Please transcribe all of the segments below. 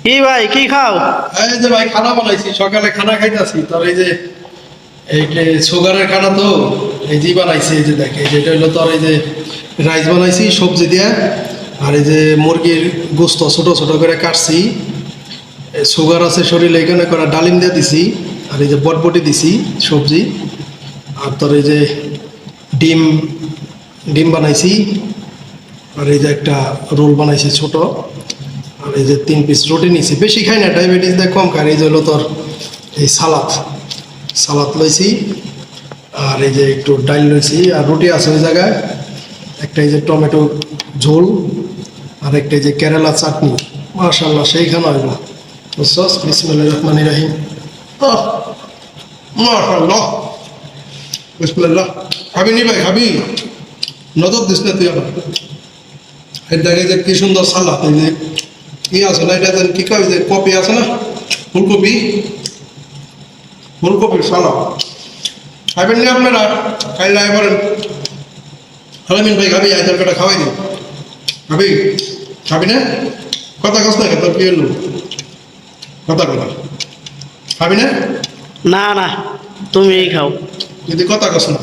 কি ভাই কি খাও এই যে ভাই খানা বানাইছি সকালে খানা খাইতাছি তোর এই যে এই যে সুগারের খানা তো এই যে বানাইছি এই যে দেখ এই যে এটা হলো তোর এই যে রাইস বানাইছি সবজি দিয়ে আর এই যে মুরগির গোস্ত ছোট ছোট করে কাটছি সুগার আছে শরীরে এখানে করা ডালিম দিয়ে দিছি আর এই যে বটবটি দিছি সবজি আর তোর এই যে ডিম ডিম বানাইছি আর এই যে একটা রোল বানাইছি ছোট এই যে তিন পিস রুটি নিয়েছি বেশি খাই না ডায়াবেটিস দেয় কম খাই এই যে হলো তোর এই সালাদ। সালাদ লইছি, আর এই যে একটু ডাল লইছি, আর রুটি আছে ওই জায়গায়। একটা এই যে টমেটো ঝোল, আর একটা এই যে কেরালা চাটনি। মাশাল্লাহ সেই খানা হইব। বুঝছস? বিসমিল্লাহ রহমান রাহিম। মাশাল্লাহ বিসমিল্লাহ। খাবি নি ভাই, খাবি। নজর দিস না তুই আমার এই দেখে যে কি সুন্দর সালাদ, এই যে কি আছে? না এটা কি কয় যে কপি আছে না? ফুলকপি? ফুলকপির সালাদ। খাবেন না আপনারা? খাইলে আয় পারেন হালামিন ভাই খাবি আয় তরকাটা খাওয়াই দিন। খাবি খাবি না? কথা কস না তোর কি হলো কথা কথা খাবি না? না না তুমি খাও। যদি কথা কস না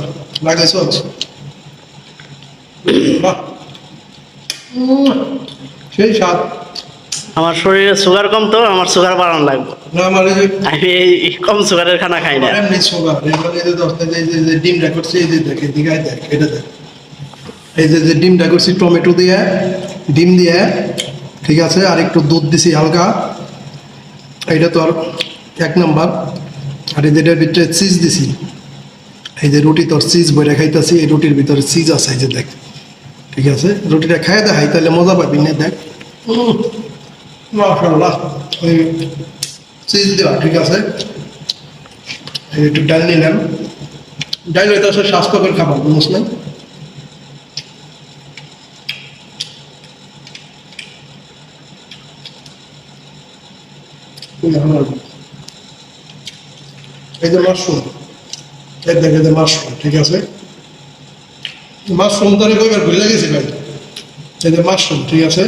লাগাইছ বাহ। সেই স্বাদ। আমার শরীরে সুগার কম তো আমার সুগার বাড়ানো লাগবে। এই আমি এই কম সুগারের খানা খাই না। এই যে ডিমটা করছি এই দেখ এদিকে দেখ এটা দেখ। এই যে ডিমটা করছি টমেটো দিয়ে ডিম দিয়ে ঠিক আছে আর একটু দুধ দিছি হালকা। এইটা তো আর এক নাম্বার। আর এই যেটার ভিতরে চিজ দিছি। এই যে রুটি তোর চিজ বইটা খাইতেছি এই রুটির ভিতরে চিজ আছে এই যে দেখ। ঠিক আছে রুটিটা খাই দেখাই তাহলে মজা পাবি না দেখ। ঠিক আছে? একটু ডাল নিলাম ডাল হয়তো স্বাস্থ্যকর খাবার বুঝছ না খুবই এই যে মাশরুম এই দেখ যে মাশরুম ঠিক আছে? মাশরুম তারে কইবার ভুলে গেছি ভাই। এই যে মাশরুম ঠিক আছে?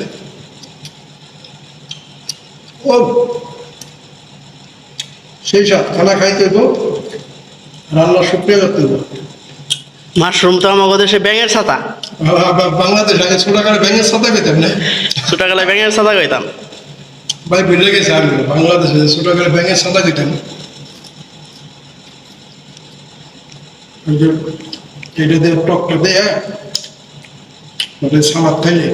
ও সেই সাথ খানা খাইতে হইব রান্না শুক্রিয়া করতে হইব। মাশরুম তো আমাদের দেশে ব্যাঙের ছাতা। বাংলাদেশ আগে ছোট করে ব্যাঙের সাথে পেতাম না? ছোটবেলায় ব্যাঙের ছাতা কইতাম ভাই ভুলে গেছে আমি বাংলাদেশে ছোট করে ব্যাঙের ওই যে এটা দিয়ে টকটা দিয়ে ওটা সালাদ খাইলে।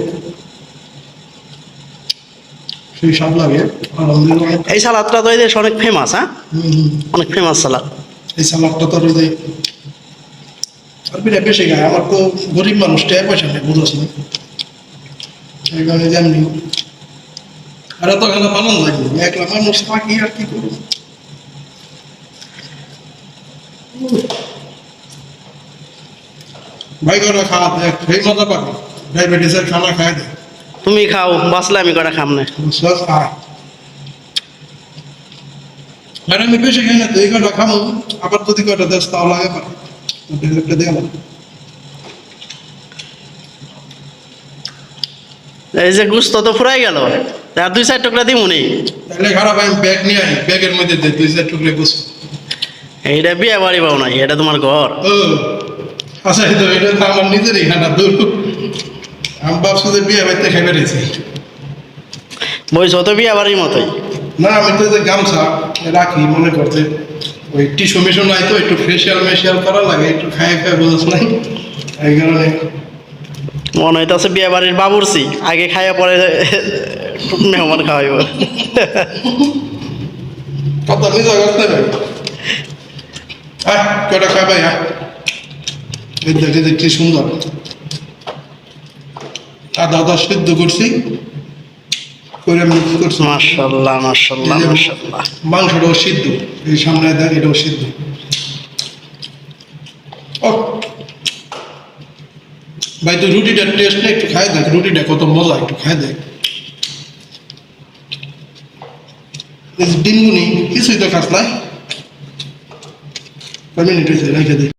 সেই স্বাদ লাগে। এই সালাদটা তো এই দেশে অনেক ফেমাস হ্যাঁ। অনেক ফেমাস সালাদ। এই সালাদটা যে আর বেশি খায়। আমার তো গরিব মানুষ টাকা পয়সা নেই বুঝোস না এই কারণে যেমনি আর এত খানা পালন লাগবে একলা মানুষ থাকি আর কি করব? ভাই করে খাওয়া দেখ সেই মজা পাবে। ডায়াবেটিসের খানা খায় দেয় তুমি খাও বাঁচলে আমি কটা খাম না। বেশি খাই তো এই কটা খামো। আবার যদি কটা দেশ তাও লাগে পারে। একটা দিয়ে এই যে গুস্ত তো ফুরাই গেল আর দুই চার টুকরা দিমুনি তাহলে খারাপ আমি ব্যাগ নিয়ে আনি ব্যাগের মধ্যে দে দুই চার টুকরে গুছ এইটা বিয়ে বাড়ি পাও নাই এটা তোমার ঘর। আচ্ছা এটা তো আমার নিজেরই খানা দূর। আমি ভাবছি যে বিয়ে বাড়িতে খাই বেড়েছি বইছো তো বিয়ে বাড়ির মতোই। না আমি তো যে গামছা রাখি মনে করতে ওই টিস্যু মিশু নাই তো একটু ফেসিয়াল মেশিয়াল করা লাগে একটু খাই খাই বোঝাস নাই এই কারণে। মনে হইতাছে বিয়ে বাড়ির বাবুরছি আগে খাইয়া পরে মেহমান খাওয়াইব। কথা নিজে করতে হবে আয় কটা খাই ভাই হ্যাঁ এই দেখে কি সুন্দর। আদা আদা সিদ্ধ করছি। করে মিক্স করছি? মাশাল্লাহ মাশাল্লাহ মাশাল্লাহ মাংসটাও সিদ্ধ। এই সামনে দেখ এটাও সিদ্ধ। ভাই তো রুটিটার টেস্ট না একটু খাই দেখ রুটিটা কত মজা একটু খাই দেখ। ডিমগুনি কিছুই তো খাস না কয় মিনিট হয়েছে রেখে দে।